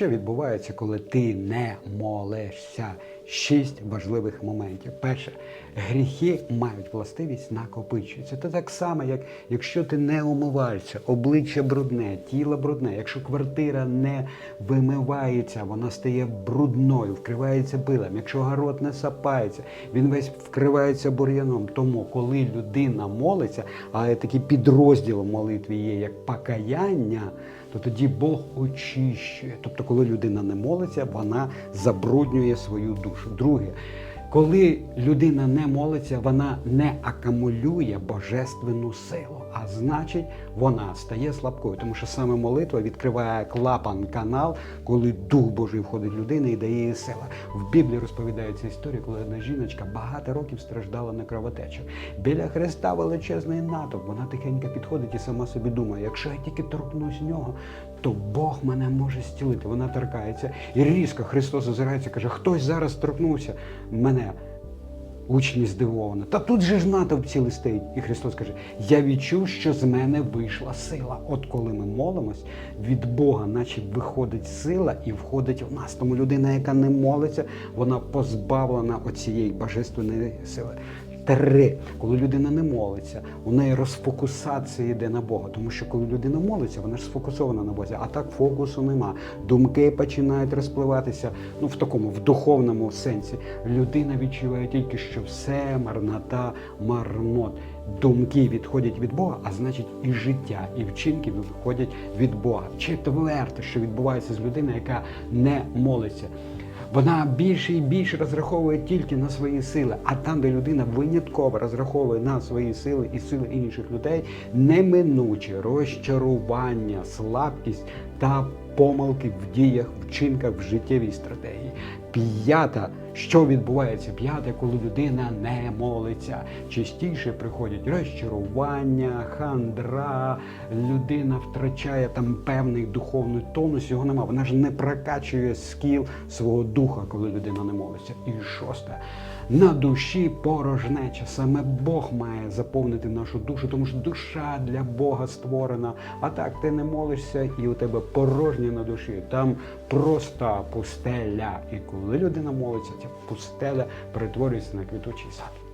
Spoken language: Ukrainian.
що відбувається, коли ти не молишся? Шість важливих моментів. Перше, гріхи мають властивість накопичуються. Це так само, як якщо ти не омиваєшся, обличчя брудне, тіло брудне, якщо квартира не вимивається, вона стає брудною, вкривається пилом. Якщо город не сапається, він весь вкривається бур'яном. Тому, коли людина молиться, а такий підрозділ молитві є як покаяння, то тоді Бог очищує. Тобто, коли людина не молиться, вона забруднює свою душу. Друге, коли людина не молиться, вона не акумулює божественну силу, а значить, вона стає слабкою, тому що саме молитва відкриває клапан канал, коли Дух Божий входить в людину і дає їй сила. В Біблії розповідається історія, коли одна жіночка багато років страждала на кровотечу. Біля Христа величезний натовп. Вона тихенько підходить і сама собі думає, якщо я тільки торкнусь нього, то Бог мене може зцілити. Вона торкається. І різко Христос озирається, каже, хтось зараз торкнувся мене. Учні здивовані. Та тут же ж натовпці листить. І Христос каже: Я відчув, що з мене вийшла сила. От коли ми молимось, від Бога, наче виходить сила і входить в нас. Тому людина, яка не молиться, вона позбавлена оцієї божественної сили. Три, коли людина не молиться, у неї розфокусація йде на Бога. Тому що коли людина молиться, вона ж сфокусована на Бозі, а так фокусу нема. Думки починають розпливатися. Ну в такому в духовному сенсі. Людина відчуває тільки, що все марнота, марнот. Думки відходять від Бога, а значить, і життя, і вчинки відходять від Бога. Четверте, що відбувається з людиною, яка не молиться. Вона більше і більше розраховує тільки на свої сили, а там, де людина винятково розраховує на свої сили і сили інших людей, неминуче розчарування, слабкість та помилки в діях, вчинках, в життєвій стратегії. П'ята, що відбувається? П'яте, коли людина не молиться. Частіше приходять розчарування, хандра, людина втрачає там певний духовний тонус, його нема. Вона ж не прокачує скіл свого духа, коли людина не молиться. І шосте. На душі порожнеча. Саме Бог має заповнити нашу душу, тому що душа для Бога створена. А так ти не молишся, і у тебе порожнє на душі. Там просто пустеля. І коли людина молиться, ця пустеля перетворюється на квітучий сад.